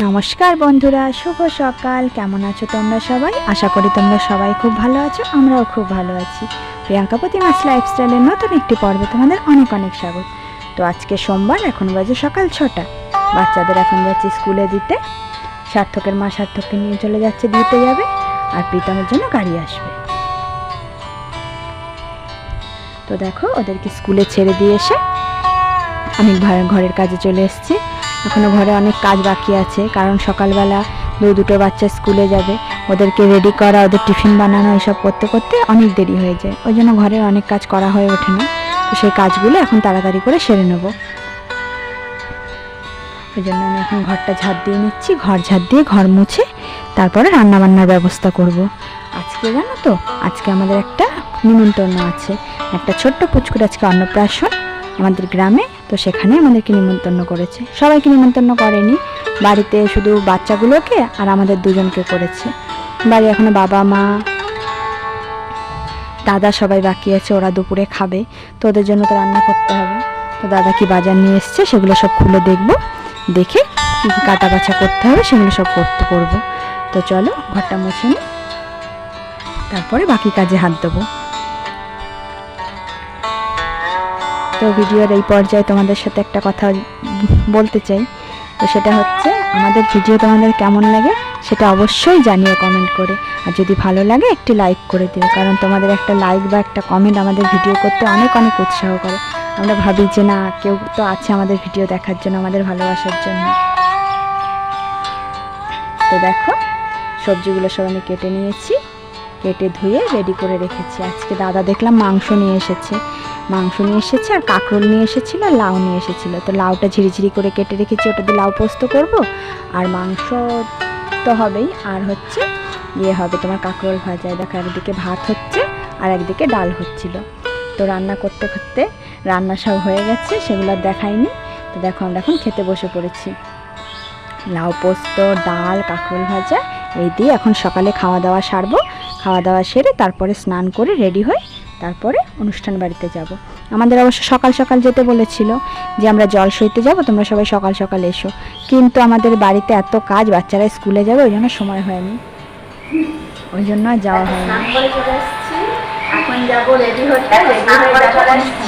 নমস্কার বন্ধুরা, শুভ সকাল। কেমন আছো তোমরা সবাই? আশা করি তোমরা সবাই খুব ভালো আছো, আমরাও খুব ভালো আছি। প্রিয়াঙ্কা প্রতিমাস লাইফস্টাইলের নতুন একটি পর্বে তোমাদের অনেক অনেক স্বাগত। তো আজকে সোমবার, এখন বাজে সকাল ছটা। বাচ্চাদের এখন যাচ্ছে স্কুলে দিতে। সার্থকের মা সার্থককে নিয়ে চলে যাচ্ছে, দিতে যাবে, আর প্রীতমের জন্য গাড়ি আসবে। তো দেখো, ওদেরকে স্কুলে ছেড়ে দিয়ে এসে আমি ঘরের কাজে চলে এসেছি। এখনও ঘরে অনেক কাজ বাকি আছে, কারণ সকালবেলা দু দুটো বাচ্চা স্কুলে যাবে। ওদেরকে রেডি করা, ওদের টিফিন বানানো, এসব করতে করতে অনেক দেরি হয়ে যায়। ওই জন্য ঘরের অনেক কাজ করা হয়ে ওঠে না। তো সেই কাজগুলো এখন তাড়াতাড়ি করে সেরে নেব। ওই জন্য আমি এখন ঘরটা ঝাড় দিয়ে নিচ্ছি, ঘর ঝাড় দিয়ে ঘর মুছে তারপরে রান্নাবান্নার ব্যবস্থা করব। আজকে জানো তো? আজকে আমাদের একটা নিমন্ত্রণ আছে। একটা ছোট্ট পুচকুর আজকে অন্নপ্রাশন। আমাদের গ্রামে, তো সেখানে আমাদেরকে নিমন্ত্রণ করেছে। সবাইকে নিমন্ত্রণ করেনি। বাড়িতে শুধু বাচ্চাগুলোকে আর আমাদের দুজনকে করেছে। বাড়ি এখনও বাবা, মা, দাদা সবাই বাকি আছে, ওরা দুপুরে খাবে। তো ওদের জন্য তো রান্না করতে হবে। তো দাদা কি বাজার নিয়ে এসছে, সেগুলো সব খুলে দেখব। দেখে কী কী কাটা করতে হবে, সেগুলো সব করতে করব। তো চলো, ঘরটা মুছে নিই তারপরে বাকি কাজে হাত দেবো। তো ভিডিওর এই পর্যায়ে তোমাদের সাথে একটা কথা বলতে চাই। তো সেটা হচ্ছে, আমাদের ভিডিও তোমাদের কেমন লাগে সেটা অবশ্যই জানিও কমেন্ট করে। আর যদি ভালো লাগে, একটি লাইক করে দিও। কারণ তোমাদের একটা লাইক বা একটা কমেন্ট আমাদের ভিডিও করতে অনেক অনেক উৎসাহ করে। আমরা ভাবি যে না, কেউ তো আছে আমাদের ভিডিও দেখার জন্য, আমাদের ভালোবাসার জন্য। তো দেখো, সবজিগুলো সব আমি কেটে নিয়েছি। কেটে ধুয়ে রেডি করে রেখেছি। আজকে দাদা দেখলাম মাংস নিয়ে এসেছে। মাংস নিয়ে এসেছে আর কাঁকরোল নিয়ে এসেছিল আর লাউ নিয়ে এসেছিল। তো লাউটা ঝিরিঝিরি করে কেটে রেখেছি ওটা দিয়ে লাউ পোস্ত করব। আর মাংস তো হবেই, আর হচ্ছে ইয়ে হবে তোমার কাঁকরোল ভাজা। দেখো একদিকে ভাত হচ্ছে আর একদিকে ডাল হচ্ছিল। তো রান্না করতে করতে রান্না সব হয়ে গেছে, সেগুলো দেখাইনি। তো দেখো আমরা এখন খেতে বসে পড়েছি। লাউ পোস্ত, ডাল, কাঁকরোল ভাজা, এই দিয়ে এখন সকালে খাওয়া দাওয়া সারবো। খাওয়া দাওয়া সেরে তারপরে স্নান করে রেডি হয়ে তারপরে অনুষ্ঠান বাড়িতে যাব। আমাদের অবশ্য সকাল সকাল যেতে বলেছিল যে আমরা জল সইতে যাব তোমরা সবাই সকাল সকাল এসো। কিন্তু আমাদের বাড়িতে এত কাজ বাচ্চারা স্কুলে যাবে ওই জন্য সময় হয়নি। ওই জন্য আর যাওয়া হয়নি। এখন যাব রেডি হতে রেডি হয়ে চলে এসেছি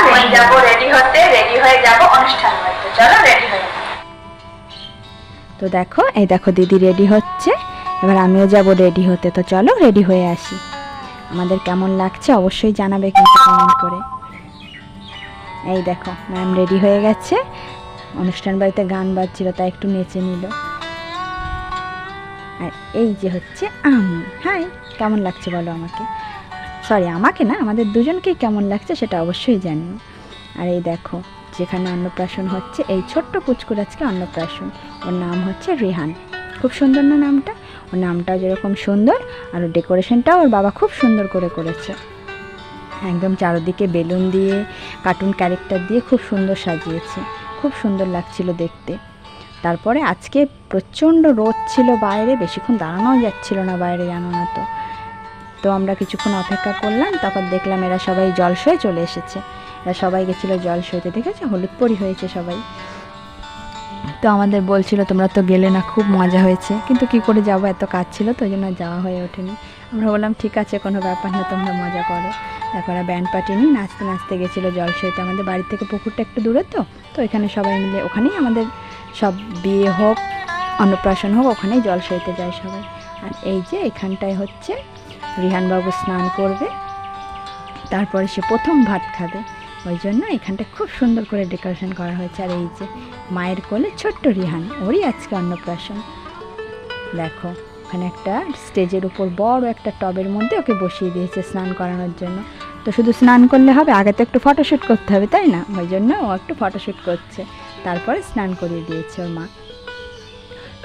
এখন যাব রেডি হতে রেডি হয়ে যাব অনুষ্ঠান বাড়িতে। চলো রেডি হয়ে তো দেখো এই দেখো দিদি রেডি হচ্ছে। এবার আমিও যাব রেডি হতে। তো চলো রেডি হয়ে আসি। আমাদের কেমন লাগছে অবশ্যই জানাবে কিন্তু কমেন্ট করে। এই দেখো ম্যাম রেডি হয়ে গেছে। অনুষ্ঠান বাড়িতে গান বাজছিল, তাই একটু নেচে নিল। আর এই যে হচ্ছে আমি। হাই কেমন লাগছে বলো আমাকে? সরি আমাকে না, আমাদের দুজনকেই কেমন লাগছে সেটা অবশ্যই জানিও। আর এই দেখো, যেখানে অন্নপ্রাশন হচ্ছে, এই ছোট্ট পুচকুর আজকে অন্নপ্রাশন। ওর নাম হচ্ছে রেহান। খুব সুন্দর না নামটা? ওর নামটাও যেরকম সুন্দর, আর ওর ডেকোরেশনটাও ওর বাবা খুব সুন্দর করে করেছে। একদম চারদিকে বেলুন দিয়ে কার্টুন ক্যারেক্টার দিয়ে খুব সুন্দর সাজিয়েছে। খুব সুন্দর লাগছিল দেখতে। তারপরে আজকে প্রচণ্ড রোদ ছিল বাইরে, বেশিক্ষণ দাঁড়ানোও যাচ্ছিল না বাইরে, জানো না তো। তো আমরা কিছুক্ষণ অপেক্ষা করলাম, তারপর দেখলাম এরা সবাই জলশয়ে চলে এসেছে। এরা সবাই গেছিল জল সইতে দেখেছ? হলুদ পরি হয়েছে সবাই। তো আমাদের বলছিল, তোমরা তো গেলে না, খুব মজা হয়েছে। কিন্তু কি করে যাব? এত কাজ ছিল তো জন্য যাওয়া হয়ে ওঠেনি। আমরা বললাম, ঠিক আছে, কোনো ব্যাপার না, তোমরা মজা করো। তারপর ব্যান্ড পার্টি নিয়ে নাচতে নাচতে গেছিল জল জলসইতে আমাদের বাড়ি থেকে পুকুরটা একটু দূরে তো তো এখানে সবাই মিলে ওখানেই আমাদের সব বিয়ে হোক, অন্নপ্রাশন হোক, ওখানেই জল সইতে যায় সবাই। আর এই যে এখানটায় হচ্ছে, রিহানবাবু স্নান করবে, তারপরে সে প্রথম ভাত খাবে। ওই জন্য এখানটা খুব সুন্দর করে ডেকোরেশন করা হয়েছে। আর এই যে মায়ের কোলে ছোট্ট রিহান, ওরই আজকে অন্নপ্রাশন। দেখো, ওখানে একটা স্টেজের উপর বড় একটা টবের মধ্যে ওকে বসিয়ে দিয়েছে স্নান করানোর জন্য। তো শুধু স্নান করলে হবে, আগে তো একটু ফটোশ্যুট করতে হবে, তাই না? ওই জন্য ও একটু ফটোশ্যুট করছে। তারপরে স্নান করিয়ে দিয়েছে ওর মা।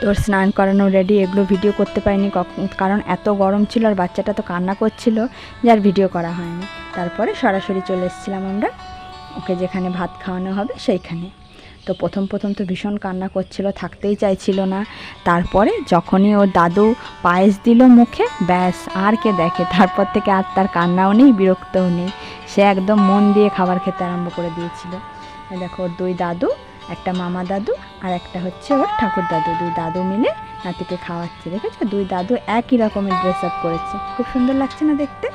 তোর স্নান করানো রেডি এগুলো ভিডিও করতে পারিনি কারণ এত গরম ছিল আর বাচ্চাটা তো কান্না করছিল যে আর ভিডিও করা হয়নি। তারপরে সরাসরি চলে এসেছিলাম আমরা। ওকে যেখানে ভাত খাওয়ানো হবে সেইখানে। তো প্রথম প্রথম তো ভীষণ কান্না করছিল, থাকতেই চাইছিল না। তারপরে যখনই ওর দাদু পায়েস দিল মুখে, ব্যাস, আর কে দেখে। তারপর থেকে আর তার কান্নাও নেই, বিরক্তও নেই। সে একদম মন দিয়ে খাবার খেতে আরম্ভ করে দিয়েছিল। দেখো, ওর দুই দাদু, একটা মামা দাদু আর একটা হচ্ছে ওর ঠাকুর দাদু। দুই দাদু মিলে নাতিকে খাওয়াচ্ছে, দেখেছ? দুই দাদু একই রকমের ড্রেস আপ করেছে। খুব সুন্দর লাগছে না দেখতে?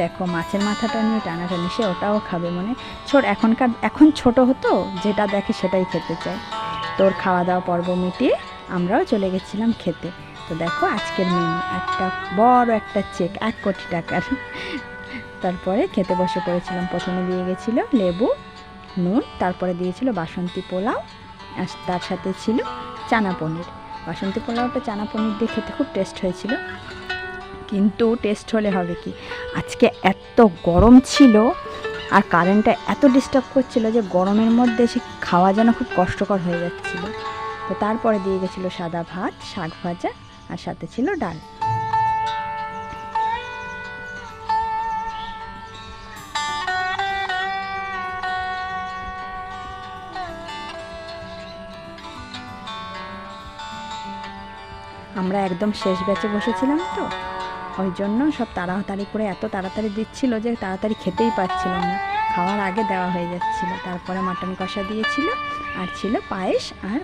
দেখো, মাছের মাথাটা নিয়ে টানাটানি, সে ওটাও খাবে মানে। ছোট, এখনকার, এখন ছোট হতো, যেটা দেখে সেটাই খেতে চায়। তোর খাওয়া দাওয়া পর্ব মিটিয়ে আমরাও চলে গেছিলাম খেতে। তো দেখো, আজকের মেনু একটা বড় একটা চেক এক কোটি টাকার। তারপরে খেতে বসে পড়েছিলাম। প্রথমে দিয়ে গেছিল লেবু, নুন, তারপরে দিয়েছিল বাসন্তী পোলাও, আর তার সাথে ছিল চানা পনির। বাসন্তী পোলাওটা চানা পনির দিয়ে খেতে খুব টেস্ট হয়েছিল। কিন্তু টেস্ট হলে হবে কি? আজকে এত গরম ছিল আর কারেন্টটা এত ডিস্টার্ব করছিল যে গরমের মধ্যে সে খাওয়া যেন খুব কষ্টকর হয়ে যাচ্ছিল। তো তারপরে দিয়ে গেছিল সাদা ভাত, শাক ভাজা, আর সাথে ছিল ডাল। আমরা একদম শেষ ব্যাচে বসেছিলাম তো। ওই জন্য সব তাড়াতাড়ি করে এত তাড়াতাড়ি দিচ্ছিল যে তাড়াতাড়ি খেতেই পাচ্ছিলাম না। খাওয়ার আগে দেওয়া হয়ে যাচ্ছিল। তারপরে মাটন কষা দিয়েছিল। আর ছিল পায়েস আর